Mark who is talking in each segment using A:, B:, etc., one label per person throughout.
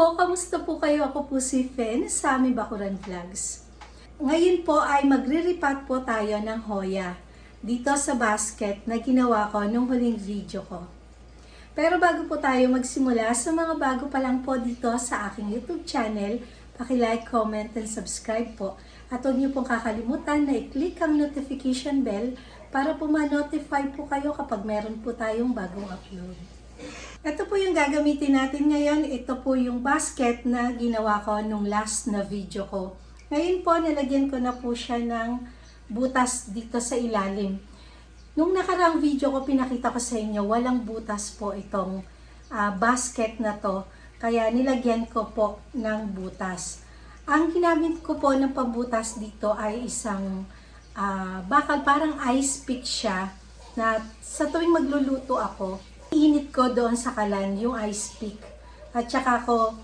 A: po, kamusta po kayo? Ako po si Fen sa aming Bakuran Vlogs. Ngayon po ay magre-repat po tayo ng hoya dito sa basket na ginawa ko nung huling video ko. Pero bago po tayo magsimula, sa mga bago pa lang po dito sa aking YouTube channel, like, comment, and subscribe po. At huwag niyo pong kakalimutan na i-click ang notification bell para po ma-notify po kayo kapag meron po tayong bagong upload. Ito po yung gagamitin natin ngayon. Ito po yung basket na ginawa ko nung last na video ko. Ngayon po, nilagyan ko na po siya ng butas dito sa ilalim. Nung nakarang video ko, pinakita ko sa inyo, walang butas po itong ah, basket na to. Kaya nilagyan ko po ng butas. Ang ginamit ko po ng pambutas dito ay isang ah, bakal, parang ice pick siya na sa tuwing magluluto ako, init ko doon sa kalan yung ice pick. At saka ko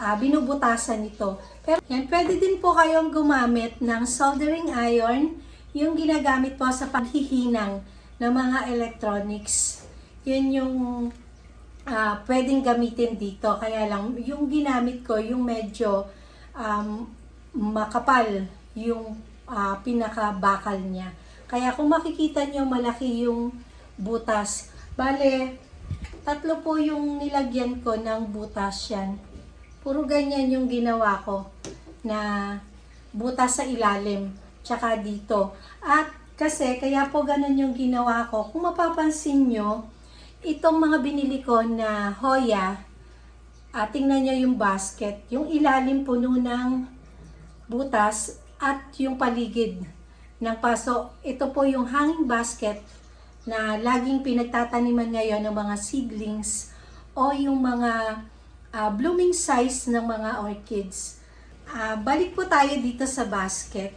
A: ah, binubutasan ito. Pero yan, pwede din po kayong gumamit ng soldering iron, yung ginagamit po sa paghihinang ng mga electronics. Yun yung ah, pwedeng gamitin dito. Kaya lang, yung ginamit ko, yung medyo um, makapal yung ah, pinakabakal niya. Kaya kung makikita nyo, malaki yung butas. Bale, tatlo po yung nilagyan ko ng butas yan. Puro ganyan yung ginawa ko na butas sa ilalim, tsaka dito. At kasi, kaya po ganun yung ginawa ko. Kung mapapansin nyo, itong mga binili ko na hoya, ah, tingnan nyo yung basket, yung ilalim puno ng butas at yung paligid ng paso. Ito po yung hanging basket na laging pinagtataniman ngayon ng mga seedlings o yung mga ah, blooming size ng mga orchids. Ah, balik po tayo dito sa basket.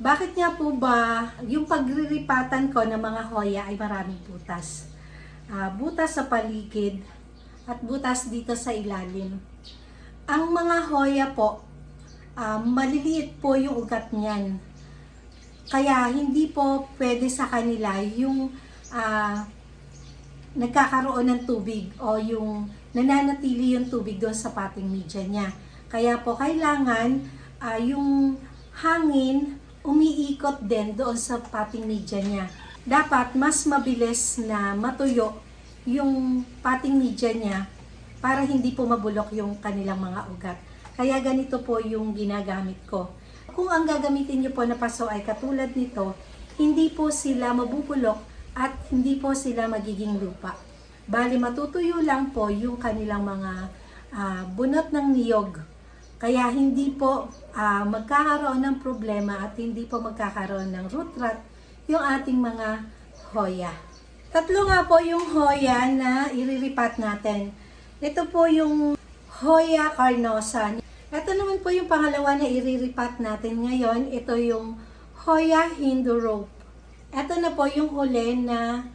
A: Bakit nga po ba yung paglilipatan ko ng mga hoya ay maraming butas? Ah, butas sa paligid at butas dito sa ilalim. Ang mga hoya po, ah, maliliit po yung ugat niyan. Kaya hindi po pwede sa kanila yung ah, nagkakaroon ng tubig o yung nananatili yung tubig doon sa potting media niya. Kaya po kailangan ah, yung hangin umiikot din doon sa potting media niya. Dapat mas mabilis na matuyo yung potting media niya para hindi po mabulok yung kanilang mga ugat. Kaya ganito po yung ginagamit ko. Kung ang gagamitin niyo po na paso ay katulad nito, hindi po sila mabubulok at hindi po sila magiging lupa. Bali matutuyo lang po yung kanilang mga ah, bunot ng niyog. Kaya hindi po ah, magkakaroon ng problema at hindi po magkakaroon ng root rot yung ating mga hoya. Tatlo nga po yung hoya na iriripat natin. Ito po yung Hoya carnosa. Ito naman po yung pangalawa na iriripat natin ngayon. Ito yung Hoya Hindu rope. Ito na po yung huli na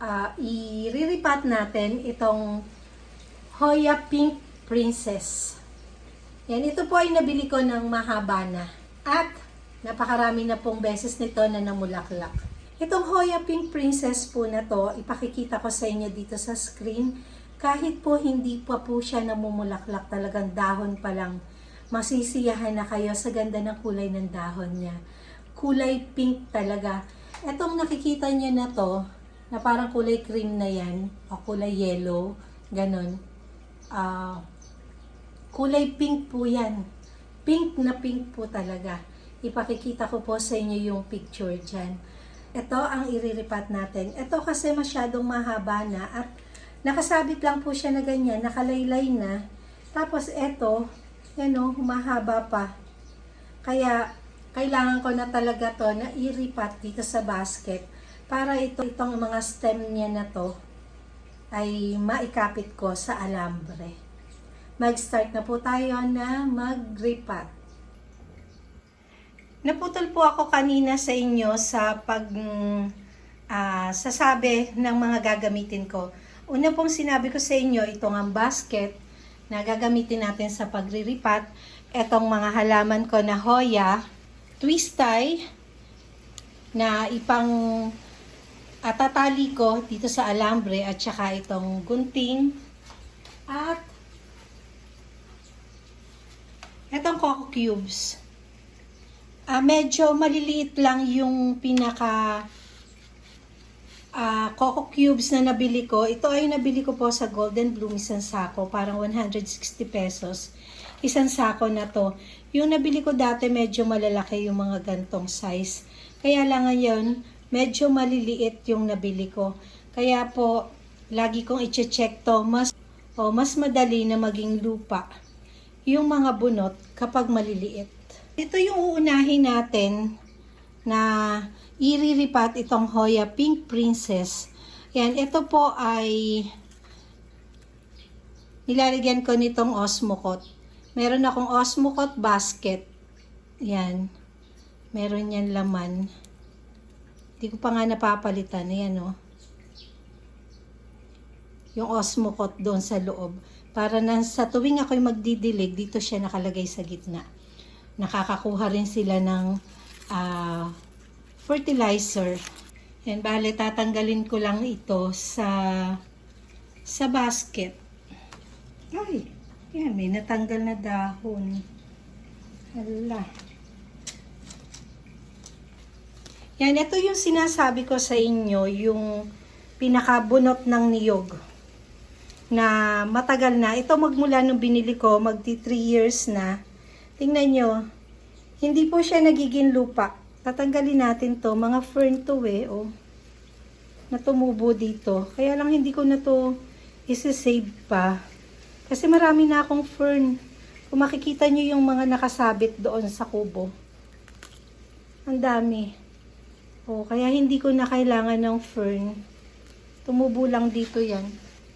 A: ah, iriripat natin itong Hoya Pink Princess. Yan, ito po ay nabili ko ng mahaba na. At napakarami na pong beses nito na namulaklak. Itong Hoya Pink Princess po na to, ipakikita ko sa inyo dito sa screen. Kahit po hindi pa po siya namumulaklak, talagang dahon pa lang, masisiyahan na kayo sa ganda ng kulay ng dahon niya. Kulay pink talaga. Etong nakikita niyo na to, na parang kulay cream na yan, o kulay yellow, ganon. Ah, kulay pink po yan. Pink na pink po talaga. Ipakikita ko po sa inyo yung picture dyan. Ito ang iriripat natin. Ito kasi masyadong mahaba na at nakasabit lang po siya na ganyan, nakalaylay na. Tapos ito, yan o, mahaba pa. Kaya, kailangan ko na talaga to na iripat dito sa basket para ito, itong mga stem niya na to ay maikapit ko sa alambre. Mag-start na po tayo na mag-repat. Naputol po ako kanina sa inyo sa pag ah, sasabi ng mga gagamitin ko. Una pong sinabi ko sa inyo, itong ang basket na gagamitin natin sa pagriripat. Itong mga halaman ko na hoya, twist tie, na ipang atatali ko dito sa alambre at saka itong gunting at coco cubes. Ah, medyo maliliit lang yung pinaka ah coco cubes na nabili ko. Ito ay nabili ko po sa Golden Bloom isang sako, parang 160 pesos. Isang sako na to. Yung nabili ko dati medyo malalaki yung mga gantong size. Kaya lang ngayon, medyo maliliit yung nabili ko. Kaya po, lagi kong i-check to. Mas, o mas madali na maging lupa yung mga bunot kapag maliliit. Ito yung uunahin natin na iriripat itong Hoya Pink Princess. Yan, ito po ay nilalagyan ko nitong Osmocot. Meron akong Osmocot basket. Yan. Meron yan laman. Hindi ko pa nga napapalitan. Ayan o. Yung Osmocot doon sa loob. Para na sa tuwing ako'y magdidilig, dito siya nakalagay sa gitna. Nakakakuha rin sila ng ah, fertilizer. Yan, bale, tatanggalin ko lang ito sa sa basket. Ay, yan, may natanggal na dahon. Hala. Yan, ito yung sinasabi ko sa inyo, yung pinakabunot ng niyog na matagal na. Ito magmula nung binili ko, magti 3 years na. Tingnan nyo, hindi po siya nagiging lupa. Tatanggalin natin to, mga fern to eh, oh. Na tumubo dito. Kaya lang hindi ko na to isi-save pa. Kasi marami na akong fern. Kung makikita nyo yung mga nakasabit doon sa kubo. Ang dami. Oh, kaya hindi ko na kailangan ng fern. Tumubo lang dito yan.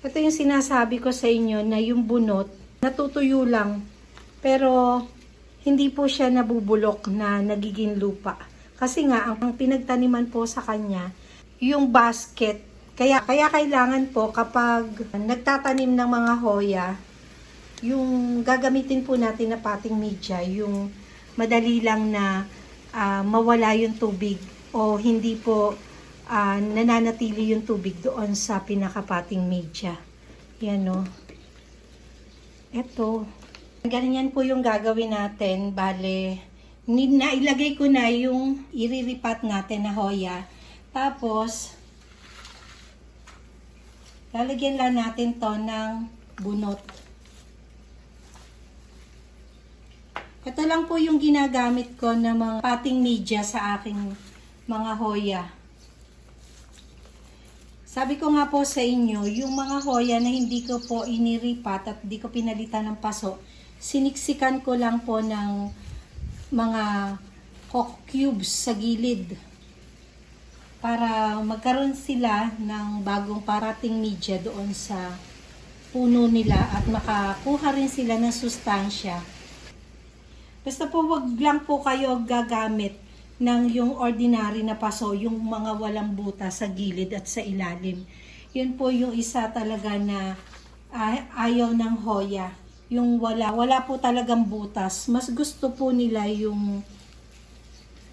A: Ito yung sinasabi ko sa inyo na yung bunot, natutuyo lang. Pero, hindi po siya nabubulok na nagiging lupa. Kasi nga, ang pinagtaniman po sa kanya, yung basket. Kaya, kaya kailangan po kapag nagtatanim ng mga hoya, yung gagamitin po natin na pating media, yung madali lang na ah, mawala yung tubig o hindi po ah, nananatili yung tubig doon sa pinakapating media. Yan o. Ito. Ganyan po yung gagawin natin. Bale, nailagay ko na yung iriripat natin na hoya. Tapos, lalagyan lang natin to ng bunot. Ito lang po yung ginagamit ko na mga pating media sa aking mga hoya. Sabi ko nga po sa inyo, yung mga hoya na hindi ko po iniripat at hindi ko pinalitan ng paso, siniksikan ko lang po ng mga coco cubes sa gilid para magkaroon sila ng bagong parating media doon sa puno nila at makakuha rin sila ng sustansya. Basta po wag lang po kayo gagamit ng yung ordinary na paso, yung mga walang buta sa gilid at sa ilalim. Yun po yung isa talaga na ah, ayaw ng hoya. Yung wala, wala po talagang butas. Mas gusto po nila yung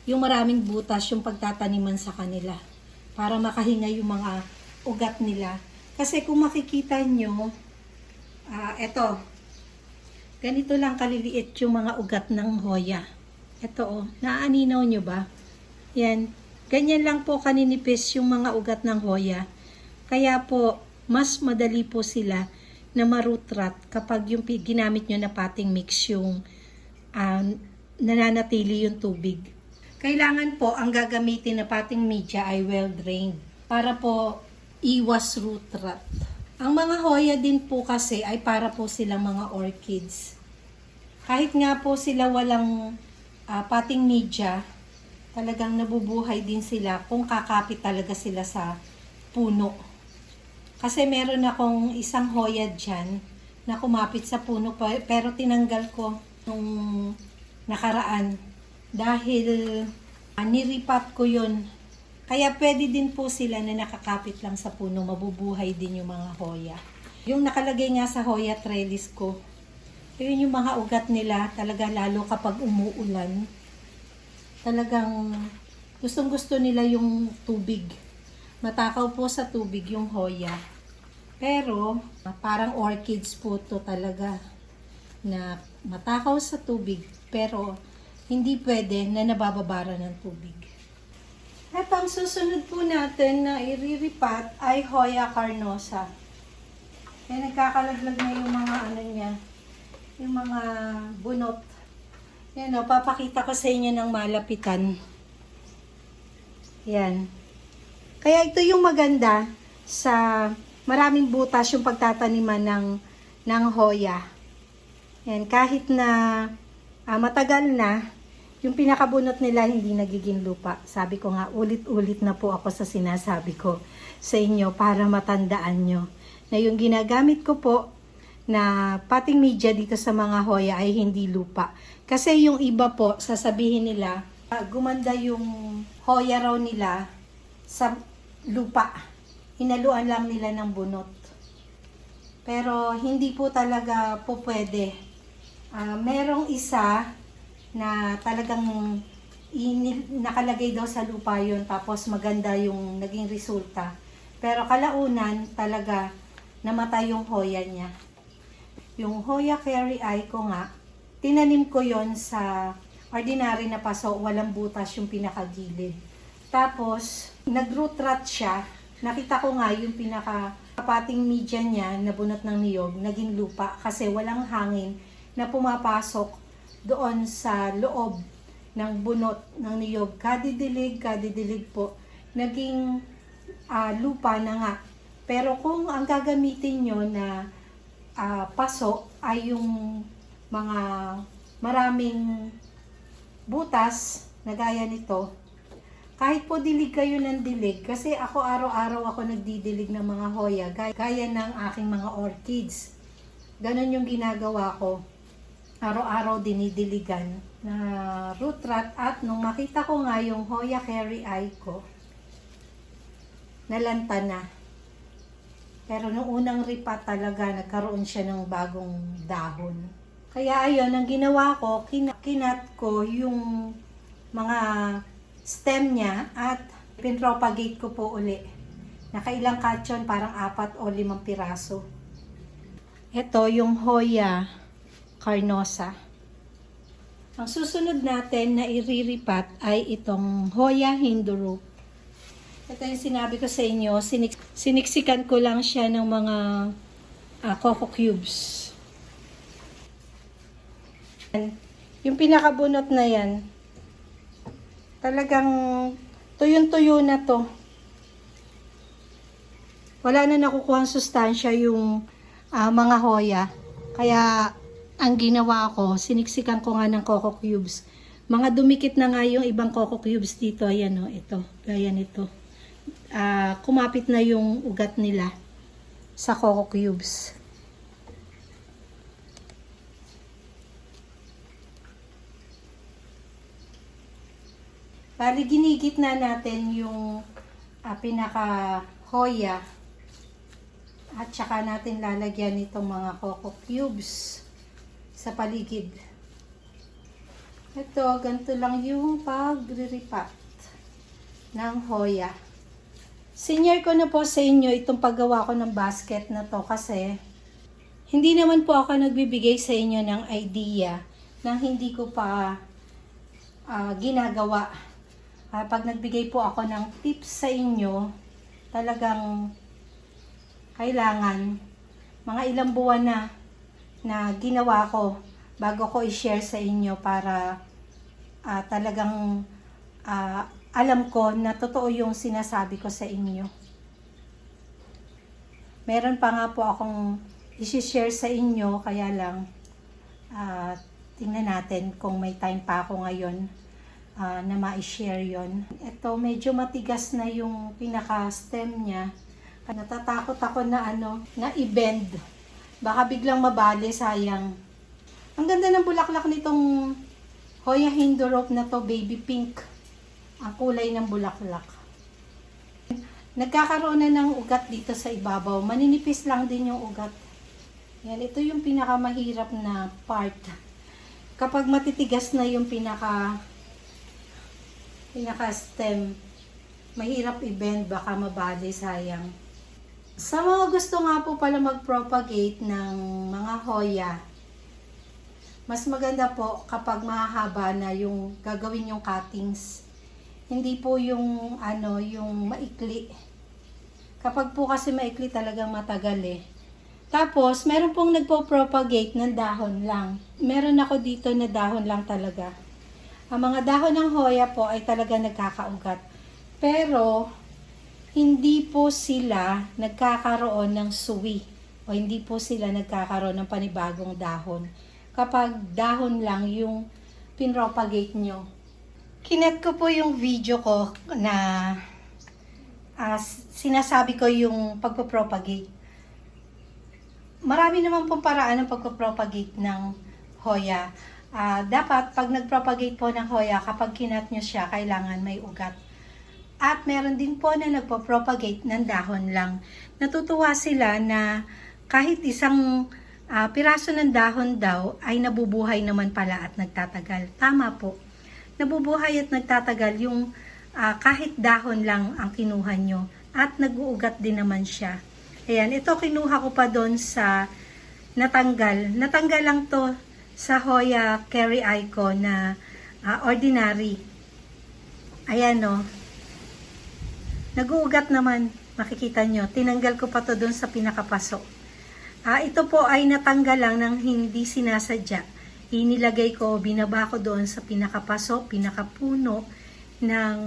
A: yung maraming butas yung pagtataniman sa kanila para makahinga yung mga ugat nila. Kasi kung makikita nyo, ah eto, ganito lang kaliliit yung mga ugat ng hoya. Ito oh, naaaninaw nyo ba? Yan, ganyan lang po kaninipis yung mga ugat ng hoya. Kaya po, mas madali po sila na marutrat kapag yung ginamit nyo na pating mix yung ah, nananatili yung tubig. Kailangan po ang gagamitin na pating media ay well drained para po iwas root rot. Ang mga hoya din po kasi ay para po silang mga orchids. Kahit nga po sila walang ah, pating media, talagang nabubuhay din sila kung kakapit talaga sila sa puno. Kasi meron akong isang hoya dyan na kumapit sa puno pa- pero tinanggal ko nung nakaraan dahil ah, niripat ko yun. Kaya pwede din po sila na nakakapit lang sa puno, mabubuhay din yung mga hoya. Yung nakalagay nga sa hoya trellis ko, yun yung mga ugat nila, talaga lalo kapag umuulan. Talagang gustong gusto nila yung tubig. Matakaw po sa tubig yung hoya. Pero, ah, parang orchids po to talaga. na matakaw sa tubig pero hindi pwede na nabababara ng tubig. At ang susunod po natin na iriripat ay Hoya carnosa. Kaya nagkakalaglag na yung mga ano niya, yung mga bunot. Yan o, papakita ko sa inyo ng malapitan. Yan. Kaya ito yung maganda sa maraming butas yung pagtataniman ng, ng hoya. Yan, kahit na ah, matagal na, yung pinakabunot nila hindi nagiging lupa. Sabi ko nga, ulit-ulit na po ako sa sinasabi ko sa inyo para matandaan nyo na yung ginagamit ko po na pating media dito sa mga hoya ay hindi lupa. Kasi yung iba po, sasabihin nila, ah, gumanda yung hoya raw nila sa lupa. Hinaluan lang nila ng bunot. Pero hindi po talaga po pwede. Ah, merong isa na talagang nakalagay daw sa lupa yun tapos maganda yung naging resulta. Pero kalaunan talaga namatay yung hoya niya. Yung Hoya Carry Eye ko nga, tinanim ko yon sa ordinary na paso, walang butas yung pinakagilid. Tapos, nag-root rot siya. Nakita ko nga yung pinaka kapating media niya na bunot ng niyog, naging lupa kasi walang hangin na pumapasok doon sa loob ng bunot ng niyog. Kadidilig, kadidilig po, naging ah, lupa na nga. Pero kung ang gagamitin nyo na ah, paso ay yung mga maraming butas na gaya nito, kahit po dilig kayo ng dilig, kasi ako araw-araw ako nagdidilig ng mga hoya, gaya, gaya ng aking mga orchids. Ganon yung ginagawa ko. Araw-araw dinidiligan na root rot at nung makita ko nga yung Hoya Carry Eye ko, nalanta na. Pero nung unang ripa talaga, nagkaroon siya ng bagong dahon. Kaya ayun, ang ginawa ko, kin- kinat ko yung mga stem niya at pinropagate ko po uli. Nakailang katyon, parang apat o limang piraso. Ito yung Hoya carnosa. Ang susunod natin na iriripat ay itong Hoya Hindu ito yung sinabi ko sa inyo, sinik- siniksikan ko lang siya ng mga ah, coco cubes. Yung pinakabunot na yan, talagang tuyong-tuyo na to. Wala na nakukuha sustansya yung ah, mga hoya. Kaya ang ginawa ko, siniksikan ko nga ng coco cubes. Mga dumikit na nga yung ibang coco cubes dito. Ayan o, ito. Gaya nito ah, kumapit na yung ugat nila sa coco cubes. Bali, ginigit na natin yung ah, pinaka hoya at saka natin lalagyan itong mga coco cubes sa paligid. Ito, ganito lang yung pagre-repat ng hoya. Senior ko na po sa inyo itong paggawa ko ng basket na to kasi hindi naman po ako nagbibigay sa inyo ng idea nang hindi ko pa ah, ginagawa. Ah, pag nagbigay po ako ng tips sa inyo, talagang kailangan mga ilang buwan na na ginawa ko bago ko i-share sa inyo para ah, talagang ah, alam ko na totoo yung sinasabi ko sa inyo. Meron pa nga po akong isi-share sa inyo, kaya lang ah, tingnan natin kung may time pa ako ngayon ah, na ma-share yon. Ito, medyo matigas na yung pinaka-stem niya. Natatakot ako na ano, na i-bend. Baka biglang mabali, sayang. Ang ganda ng bulaklak nitong Hoya Hindorop na to, baby pink ang kulay ng bulaklak. Nagkakaroon na ng ugat dito sa ibabaw. Maninipis lang din yung ugat. Yan, ito yung pinakamahirap na part. Kapag matitigas na yung pinaka pinaka stem, mahirap i-bend, baka mabali, sayang. Sa mga gusto nga po pala mag-propagate ng mga hoya, Mas maganda po kapag mahahaba na yung gagawin yung cuttings. Hindi po yung ano, yung maikli. Kapag po kasi maikli talagang matagal eh. Tapos, meron pong nagpo-propagate ng dahon lang. Meron ako dito na dahon lang talaga. Ang mga dahon ng hoya po ay talaga nagkakaugat. Pero, hindi po sila nagkakaroon ng suwi o hindi po sila nagkakaroon ng panibagong dahon kapag dahon lang yung pinropagate nyo. Kinet ko po yung video ko na ah, sinasabi ko yung pagpapropagate. Marami naman pong paraan ng pagpapropagate ng hoya. Ah, dapat pag nagpropagate po ng hoya, kapag kinat nyo siya, kailangan may ugat. At meron din po na nagpo-propagate ng dahon lang. Natutuwa sila na kahit isang ah, piraso ng dahon daw ay nabubuhay naman pala at nagtatagal. Tama po. Nabubuhay at nagtatagal yung ah, kahit dahon lang ang kinuha nyo at nag-uugat din naman siya. Ayan, ito kinuha ko pa doon sa natanggal. Natanggal lang to sa Hoya Carry Icon na ah, ordinary. Ayan no. Nag-uugat naman, makikita nyo. Tinanggal ko pa to doon sa pinakapaso. Ah, ito po ay natanggal lang ng hindi sinasadya. Inilagay ko, binaba ko doon sa pinakapaso, pinakapuno ng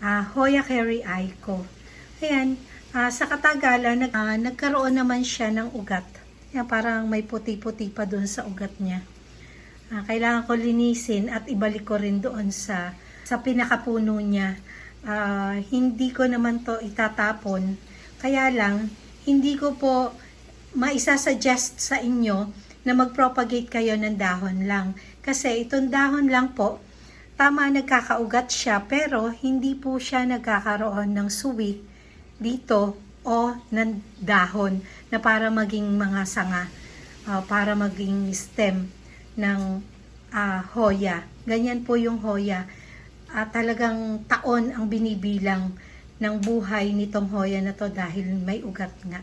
A: ah, Hoya Carry Icon. Ayan, ah, sa katagalan, nag, ah, nagkaroon naman siya ng ugat. Yan, parang may puti-puti pa doon sa ugat niya. Ah, kailangan ko linisin at ibalik ko rin doon sa sa pinakapuno niya. Ah, hindi ko naman to itatapon. Kaya lang, hindi ko po maisasuggest sa inyo na mag-propagate kayo ng dahon lang. Kasi itong dahon lang po, tama nagkakaugat siya pero hindi po siya nagkakaroon ng suwi dito o ng dahon na para maging mga sanga, ah, para maging stem ng ah, hoya. Ganyan po yung hoya. At talagang taon ang binibilang ng buhay nitong hoya na to dahil may ugat nga.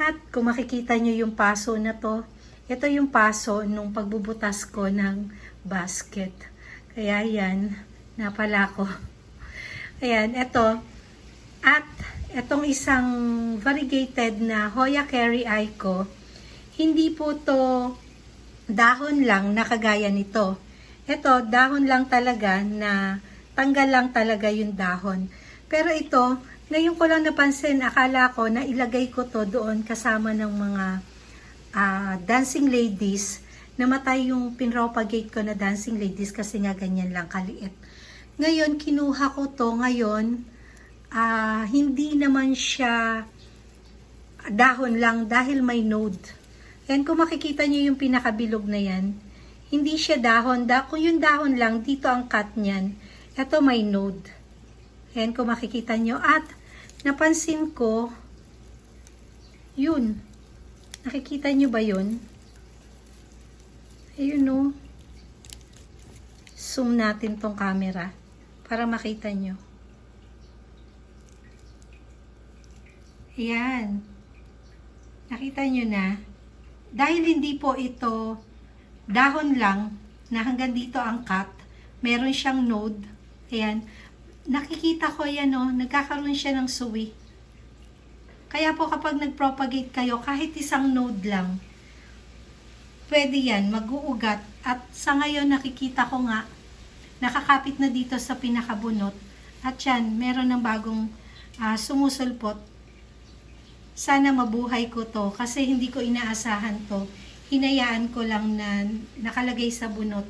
A: At kung makikita nyo yung paso na to, ito yung paso nung pagbubutas ko ng basket. Kaya yan, napala ko. Ayan, ito. At itong isang variegated na Hoya Carry Aiko, hindi po to dahon lang na kagaya nito. Ito, dahon lang talaga na tanggal lang talaga yung dahon. Pero ito, ngayon ko lang napansin, akala ko na ilagay ko to doon kasama ng mga ah, dancing ladies namatay yung pinropagate ko na dancing ladies kasi nga ganyan lang kaliit. Ngayon, kinuha ko to ngayon, ah, hindi naman siya dahon lang dahil may node. Yan, kung makikita nyo yung pinakabilog na yan, hindi siya dahon. Da kung yung dahon lang, dito ang cut niyan. Ito may node. Yan, kung makikita nyo. At, napansin ko, yun. Nakikita nyo ba yun? Ayun no. Zoom natin tong camera para makita nyo. Ayan. Nakita nyo na. Dahil hindi po ito dahon lang na hanggang dito ang cut, meron siyang node. Ayan. Nakikita ko yan o, nagkakaroon siya ng suwi. Kaya po kapag nag-propagate kayo, kahit isang node lang, pwede yan, mag-uugat. At sa ngayon, nakikita ko nga, nakakapit na dito sa pinakabunot. At yan, meron ng bagong ah, sumusulpot. Sana mabuhay ko to kasi hindi ko inaasahan to. Hinayaan ko lang na nakalagay sa bunot.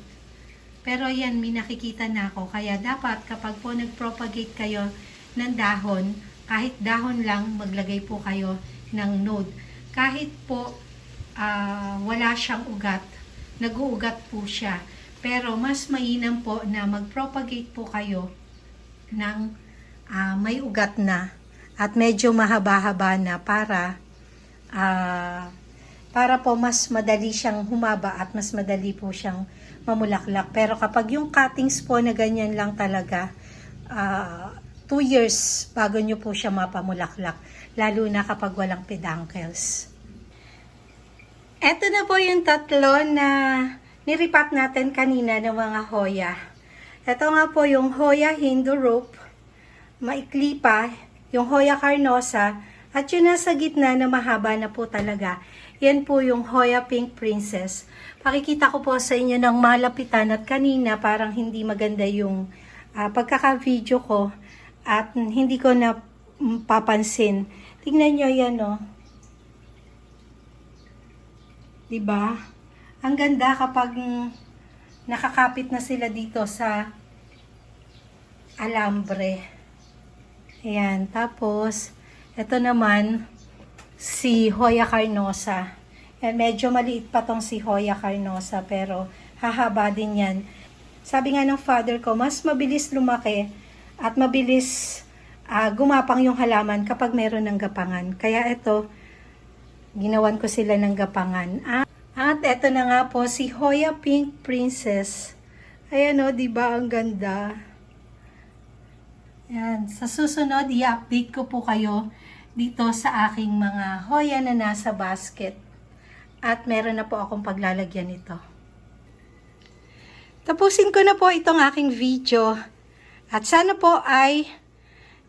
A: Pero yan, may nakikita na ako. Kaya dapat kapag po nag-propagate kayo ng dahon, kahit dahon lang, maglagay po kayo ng node. Kahit po ah, wala siyang ugat, nag-uugat po siya. Pero mas mainam po na mag-propagate po kayo ng ah, may ugat na at medyo mahaba-haba na para ah, para po mas madali siyang humaba at mas madali po siyang mamulaklak. Pero kapag yung cuttings po na ganyan lang talaga, ah, two years bago nyo po siya mapamulaklak. Lalo na kapag walang peduncles. Ito na po yung tatlo na niripat natin kanina ng mga hoya. Ito nga po yung Hoya Hindu Rope. Maikli pa. Yung Hoya Carnosa. At yung nasa gitna na mahaba na po talaga. Yan po yung Hoya Pink Princess. Pakikita ko po sa inyo ng malapitan at kanina parang hindi maganda yung ah, pagkaka-video ko at hindi ko na mm, papansin. Tingnan nyo yan, oh. 'Di ba? Ang ganda kapag nakakapit na sila dito sa alambre. Ayan, tapos ito naman si Hoya Carnosa. Yan, medyo maliit pa tong si Hoya Carnosa pero hahaba din yan. Sabi nga ng father ko, mas mabilis lumaki at mabilis ah, gumapang yung halaman kapag meron ng gapangan. Kaya ito, ginawan ko sila ng gapangan. At, at eto na nga po si Hoya Pink Princess. Ayan o, di ba ang ganda? Yan. Sa susunod, i-update ko po kayo dito sa aking mga Hoya na nasa basket. At meron na po akong paglalagyan nito. Tapusin ko na po itong aking video. At sana po ay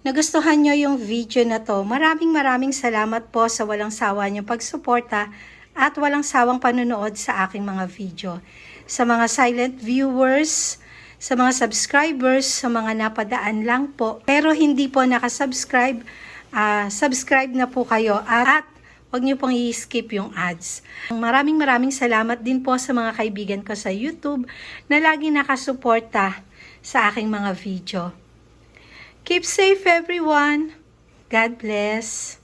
A: nagustuhan nyo yung video na to. Maraming maraming salamat po sa walang sawa nyo pagsuporta at walang sawang panunood sa aking mga video. Sa mga silent viewers, sa mga subscribers, sa mga napadaan lang po, pero hindi po nakasubscribe, ah, subscribe na po kayo at, at Huwag niyo pong i-skip yung ads. Maraming maraming salamat din po sa mga kaibigan ko sa YouTube na lagi nakasuporta sa aking mga video. Keep safe everyone. God bless.